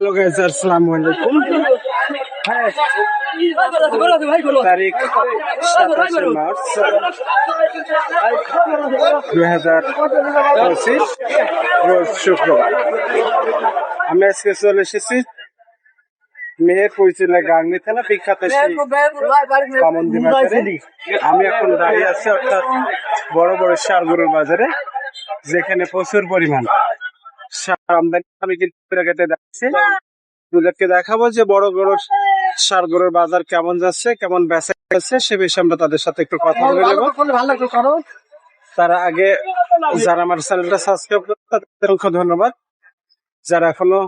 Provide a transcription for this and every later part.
Hello guys আসসালামু আলাইকুম তারিখ মার্চ দুই হাজার পঁচিশ। আমি আজকে চলে এসেছি মেহেরপুর গাংনি থানা, বিখ্যাত আমি এখন দাঁড়িয়ে আছি অর্থাৎ বড় বড় সারগরুর বাজারে, যেখানে প্রচুর পরিমাণ আমদানি আমি কিন্তু কেটে যাচ্ছি। আপনাদেরকে দেখাবো যে বড় বড় সার গরুর বাজার কেমন যাচ্ছে কেমন বেচা যাচ্ছে সে বিষয়ে আমরা তাদের সাথে একটু কথা বলে নেব। তার আগে যারা আমার চ্যানেলটা সাবস্ক্রাইব করে তাদের অসংখ্য ধন্যবাদ। যারা এখনও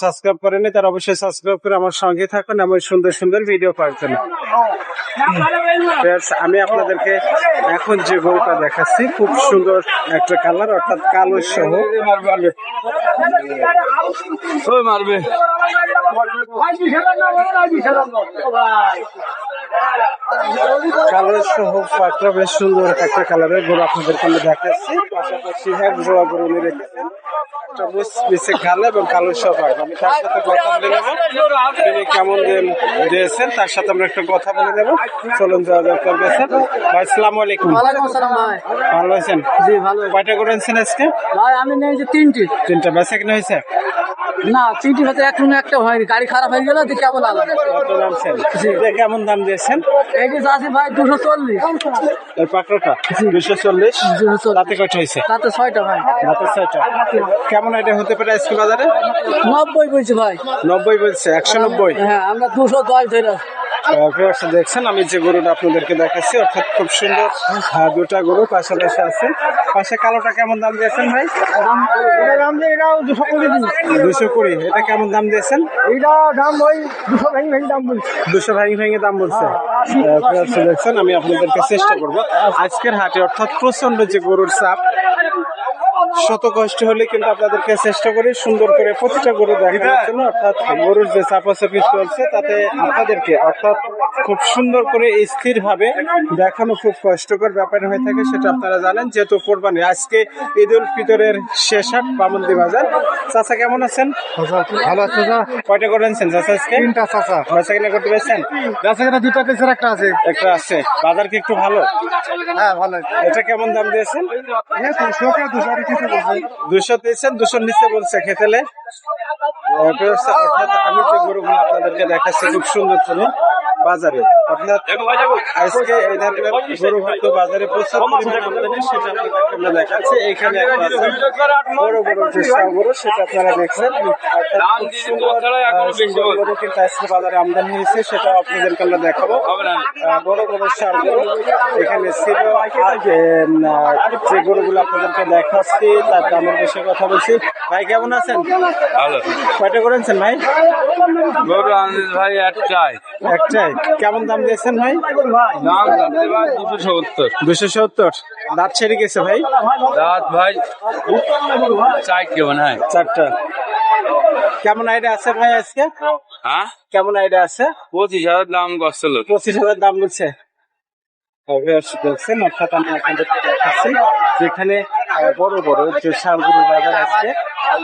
সাবস্ক্রাইব করেনি তারা অবশ্যই সাবস্ক্রাইব করে আমার সঙ্গে থাকুন এমন সুন্দর সুন্দর ভিডিও পাওয়ার জন্য। আমি আপনাদেরকে এখন যে গরুটা দেখাচ্ছি খুব সুন্দর একটা কালার অর্থাৎ কালো সহ। মারবে। কালো সহ পাটটা বেশ সুন্দর একটা কালারের গরু আপনাদেরকে আমি দেখাচ্ছি। পাশাপাশি এক জোড়া গরু উনি রেখেছেন কালো এবং কালো আমি তার সাথে কথা বলে নেব। তিনি কেমন দিয়েছেন তার সাথে আমরা একটু কথা বলে নেব। চলুন যাওয়া যাক তার কাছে। ভাই আলাইকুম। ভালো আছেন? জি ভালো কয়টা করে আজকে? ভাই আমি নিয়েছি তিনটি। তিনটা। বেচা কিনা হয়েছে? না তিনটি এক রুমে একটা হয়নি গাড়ি খারাপ হয়ে গেল দিয়ে কেমন আলাম কেমন দাম দিয়েছেন? এটি আছে ভাই দুশো চল্লিশ। এই পাকড়াটা দুশো চল্লিশ? দুশো তাতে কয়টা হয়েছে? তাতে ছয়টা ভাই। তাতে ছয়টা। কেমন এটা হতে পারে আজকে বাজারে? নব্বই বলছে ভাই। নব্বই বলছে একশো নব্বই? হ্যাঁ আমরা দুশো দশ ধরে। দেখছেন আমি যে গরুটা আপনাদেরকে দেখাচ্ছি অর্থাৎ খুব সুন্দর হ্যাঁ, দুটা গরু পাশাপাশি আছে। পাশে কালোটা কেমন দাম দিয়েছেন ভাই? দাম এটাও দুশো কুড়ি দুশো কুড়ি এটা কেমন দাম দিয়েছেন? এটা দাম ওই দুশো ভেঙে ভেঙে দাম বলছি। দুশো ভেঙে ভেঙে দাম বলছে। দেখছেন আমি আপনাদেরকে চেষ্টা করব। আজকের হাটে অর্থাৎ প্রচণ্ড যে গরুর চাপ শত কষ্ট হলে কিন্তু আপনাদেরকে চেষ্টা করি সুন্দর করে প্রতিটা গরু দেখানোর জন্য অর্থাৎ গরুর যে চাপাচাপি চলছে তাতে আপনাদেরকে অর্থাৎ খুব সুন্দর করে স্থির ভাবে দেখানো খুব কষ্টকর ব্যাপার হয়ে থাকে সেটা আপনারা জানেন। যেহেতু কোরবানি আজকে ঈদ উল ফিতরের শেষ হাট বামন্দি বাজার। চাচা কেমন আছেন? ভালো আছে কয়টা করে আনছেন চাচা আজকে? তিনটা চাচা। বেচা কিনা করতে পেরেছেন? বেচা কেনা দুটা পিসের একটা আছে। একটা আছে। বাজার কি একটু ভালো? হ্যাঁ ভালো। এটা কেমন দাম দিয়েছেন? দুশো দুশো আর কিছু দুশো দিয়েছেন নিচে বলছে খেতেলে। আমি যে আপনাদেরকে দেখাচ্ছি, খুব সুন্দর ছিল বাজারে। অর্থাৎ আজকে গরু বাজারে প্রচুর পরিমাণে সেটা দেখাচ্ছি এখানে বড় বড় যে গরু সেটা আপনারা দেখছেন গরু কিন্তু আজকে বাজারে আমদানি হয়েছে সেটা আপনাদেরকে আমরা দেখাবো। বড় বড় গরু। এখানে ছিল যে গরুগুলো আপনাদেরকে দেখাচ্ছি তার দামের বিষয়ে কথা বলছি। ভাই কেমন আছেন? কয়টা করেছেন ভাই? গরু ভাই একটাই একটাই কেমন দাম দিয়েছেন ভাই? দাম দুশো সত্তর। দুশো সত্তর। দাঁত ছেড়ে গেছে ভাই? রাত ভাই চাই কেমন হয়। চারটা। কেমন আইডিয়া আছে ভাই আজকে? হ্যাঁ? কেমন আইডিয়া আছে? পঁচিশ হাজার দাম করছিল পঁচিশ হাজার দাম বলছে। দেখছেন অর্থাৎ আমি আপনাদেরকে দেখাচ্ছি যেখানে বড় বড় যে শালগুড়ি বাজার আছে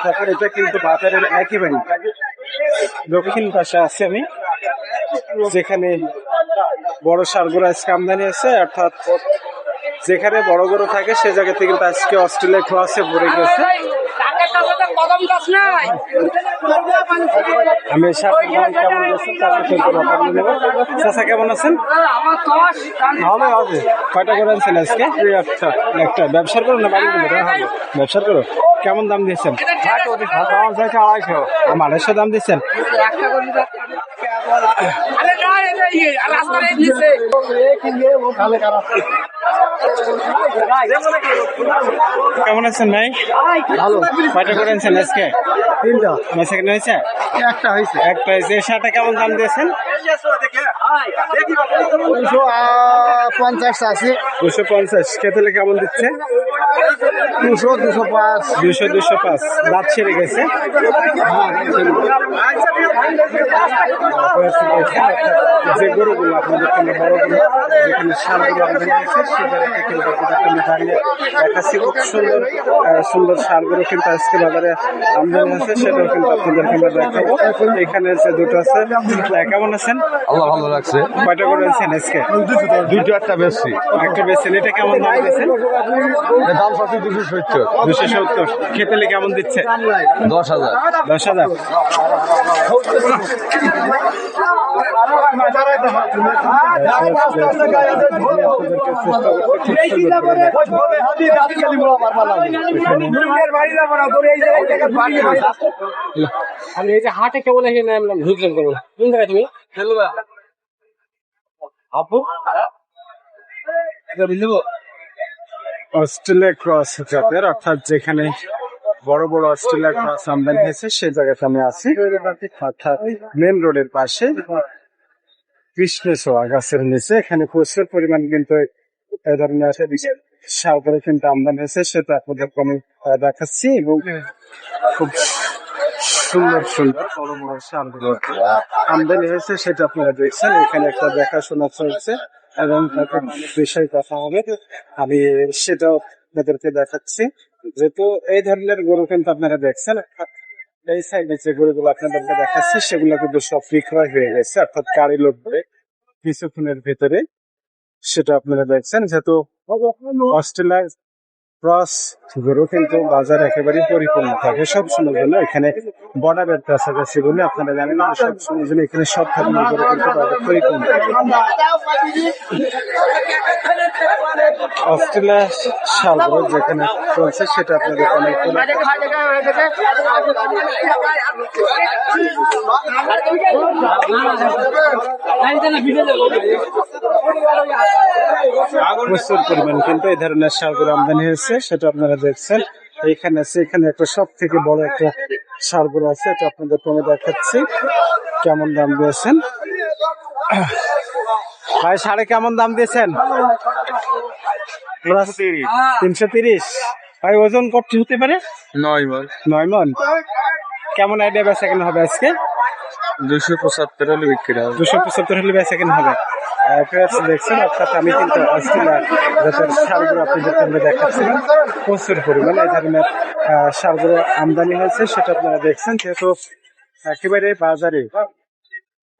তারপর এটা কিন্তু বাজারের একেবারে দক্ষিণ পাশে আছে আমি। যেখানে বড় সারগুলো আজকে আমদানি আছে অর্থাৎ যেখানে বড় গরু থাকে সে জায়গা থেকে কিন্তু আজকে অস্ট্রেলিয়া ক্রসে ভরে গেছে। আমি দাম কেমন কেমন আছেন? কয়টা করে আনছেন আজকে? একটা একটা। ব্যবসার করো না বাড়ি করো ব্যবসার করো কেমন দাম দিয়েছেন? আড়াইশো দিচ্ছেন কেমন আছেন ভাই? ভালো কয়টা করেছেন আনছেন আজকে? তিনটা। মেসে কেনা হয়েছে? একটা হয়েছে। একটা হয়েছে। শার্টটা কেমন দাম দিয়েছেন? দুশো পঞ্চাশ আছে দুশো পঞ্চাশ। খেতে কেমন দিচ্ছে? দুশো দুশো পাঁচ। দুশো দুশো পাঁচ। দাঁত ছেড়ে গেছে। যে গরুগুলো আপনাদের জন্য বড়গুলো যেখানে সারগুলো আমদানি হয়েছে সে কিন্তু আপনাদের দাঁড়িয়ে দেখাচ্ছি খুব সুন্দর আহ, সুন্দর সারগুলো কিন্তু আজকে বাজারে আমদানি হয়েছে সেটাও কিন্তু আপনাদেরকে আমরা দেখাবো। এখানে যে দুটো আছে কেমন আছেন? আল্লাহ ভালো লাগছে কয়টা করে আছেন আজকে? দুটো একটা বেশি একটা বেছেন এটা কেমন দাম দিচ্ছেন? দাম পাচ্ছি দুশো সত্তর। দুশো সত্তর। খেতেলে কেমন দিচ্ছে? দশ হাজার। দশ হাজার। আমি এই যে হাটে কেবল এখানে ঢুকলাম কেবল। কোন জায়গায় তুমি? অস্ট্রেলিয়া ক্রস জাতের অর্থাৎ যেখানে বড় বড় অস্ট্রেলিয়া ক্রস আমদানি হয়েছে সেই জায়গাতে আমি আছি। অর্থাৎ মেন রোডের পাশে কৃষ্ণেশ্বর গাছের নিচে। এখানে প্রচুর পরিমাণ কিন্তু এই ধরনের সাগরে কিন্তু আমদানি হয়েছে সেটা আপনাদের কমে দেখাচ্ছি এবং খুব সুন্দর সুন্দর। বড় বড় সারগুলো আমদানি হয়েছে, সেটা আপনারা দেখছেন। এখানে একটা দেখাশোনা চলছে এবং তারপর বিষয় কথা হবে। আমি সেটাও আপনাদেরকে দেখাচ্ছি। যেহেতু এই ধরনের গরু কিন্তু আপনারা দেখছেন এই সাইডে যে গরুগুলো আপনাদেরকে দেখাচ্ছি, সেগুলো কিন্তু সব বিক্রয় হয়ে গেছে, অর্থাৎ গাড়ি লোড করে কিছুক্ষণের ভেতরে। সেটা আপনারা দেখছেন, যেহেতু অস্ট্রেলিয়ার ক্রস গরু কিন্তু বাজার একেবারেই পরিপূর্ণ থাকে। সব সময়ের জন্য এখানে বর্ডারের কাছাকাছি বলে আপনারা জানেন সব সময়ের জন্য এখানে সব ধরনের গরু কিন্তু বাজার পরিপূর্ণ অস্ট্রেলিয়া সাগর যেখানে চলছে, সেটা আপনাদের অনেক প্রচুর পরিমাণ কিন্তু এই ধরনের সারগুলো আমদানি হয়েছে সেটা আপনারা দেখছেন। এইখানে আছে এখানে একটা সব থেকে বড় একটা সারগুলো আছে এটা আপনাদের কমে দেখাচ্ছি কেমন দাম দিয়েছেন? ভাই সাড়ে কেমন দাম দিয়েছেন? তিনশো তিরিশ। ভাই ওজন কত হতে পারে? নয় মন। নয় মন। কেমন আইডিয়া বেচা কেন হবে আজকে? দুশো পঁচাত্তর হলে বিক্রি হবে। দুশো পঁচাত্তর হলে বেচা কেন হবে। আহ, দেখছেন? অর্থাৎ আমি কিন্তু অস্ট্রেলিয়া জাতের সারগুলো আপনাদের সামনে দেখাচ্ছিলাম। প্রচুর পরিমাণ এই ধরনের সারগুলো আমদানি হয়েছে সেটা আপনারা দেখছেন। যেহেতু একেবারে বাজারে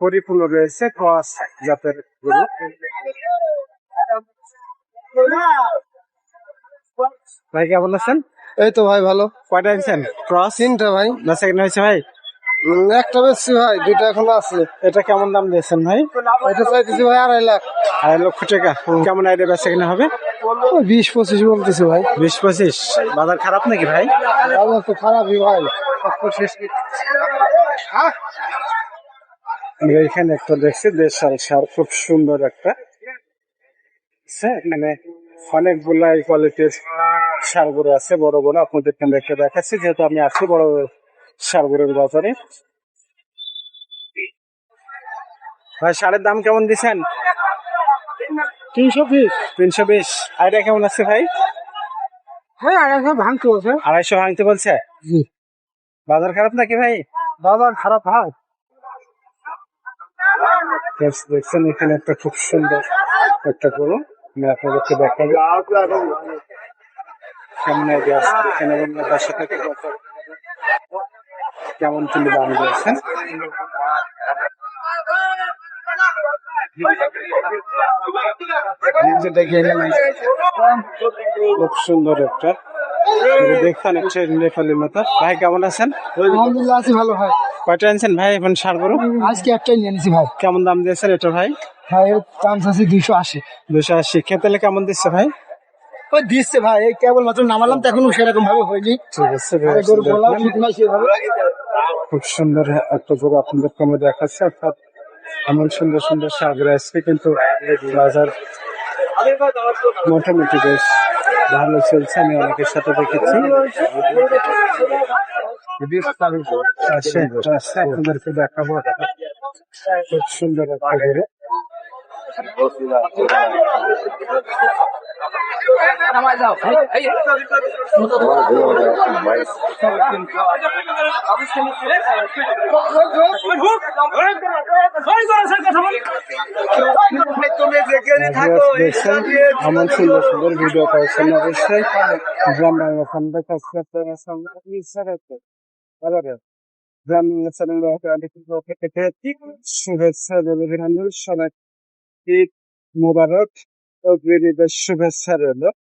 পরিপূর্ণ রয়েছে ক্রস জাতের গরু। ভাই কেমন আছেন? এই তো ভাই ভালো। কয়টা আনছেন? ক্রস? তিনটা ভাই। না কেন হয়েছে ভাই? একটা বেশি ভাই দুইটা এখনও আছে। এটা কেমন দাম দিয়েছেন ভাই? এটা চাইতেছি ভাই আড়াই লাখ। আড়াই লক্ষ টাকা। কেমন আইডিয়া বেচা কেনা হবে? বিশ পঁচিশ বলতেছে ভাই। বিশ পঁচিশ। বাজার খারাপ নাকি ভাই? বাজার তো খারাপই ভাই। আমি এখানে একটা দেখছি দেশাল সার খুব সুন্দর একটা। আছে, এখানে অনেকগুলা কোয়ালিটির সারগুলো আছে বড় বড়। আপনাদের এখানে একটা দেখাচ্ছি যেহেতু আমি আছি বড় সারগুলোর বাজারে। ভাই সারের দাম কেমন দিছেন? তিনশো পিস তিনশো বিশ। আইডিয়া কেমন আছে ভাই? হ্যাঁ আড়াইশো ভাঙতে বলছে। আড়াইশো ভাঙতে বলছে। বাজার খারাপ নাকি ভাই? বাজার খারাপ হয়। দেখছেন এখানে একটা খুব সুন্দর একটা গরু। আমি আপনাদেরকে দেখাবো। আছে এখানে বাসা থেকে কেমন তিনি দাম দিয়েছেন খুব সুন্দর একটা। দেখছেন একটা নেপালি মতো। ভাই কেমন আছেন? আলহামদুলিল্লাহ আছি ভালো ভাই। কয়টা আনছেন ভাই? এখন সার গরু? আজকে একটাই নিয়ে নিছি ভাই। কেমন দাম দিয়েছেন এটা ভাই? ভাই চান্স আছে দুইশো আশি। দুশো আশি। খেতেলে কেমন দিচ্ছে ভাই? ওই দিচ্ছে ভাই এই কেবল মাত্র নামালাম তো এখনও সেরকম ভাবে হয়নি। ঠিক আছে সেভাবে। খুব সুন্দর একটা গরু আপনাদের কমে দেখাচ্ছে অর্থাৎ এমন সুন্দর সুন্দর সাগর আসছে কিন্তু বাজার মোটামুটি বেশ ভালো চলছে আমি অনেকের সাথে দেখেছি। আছে, আপনাদেরকে দেখাবো খুব সুন্দর একটা এমন সুন্দর সুন্দর ভিডিও পাচ্ছেন অবশ্যই গ্রাম বাংলা চ্যানেলটা সাবস্ক্রাইব সঙ্গে ইনস্টাগ্রামে ভালো রে গ্রাম বাংলা চ্যানেল শুভেচ্ছা মোবারক ögveride şüphe serenir.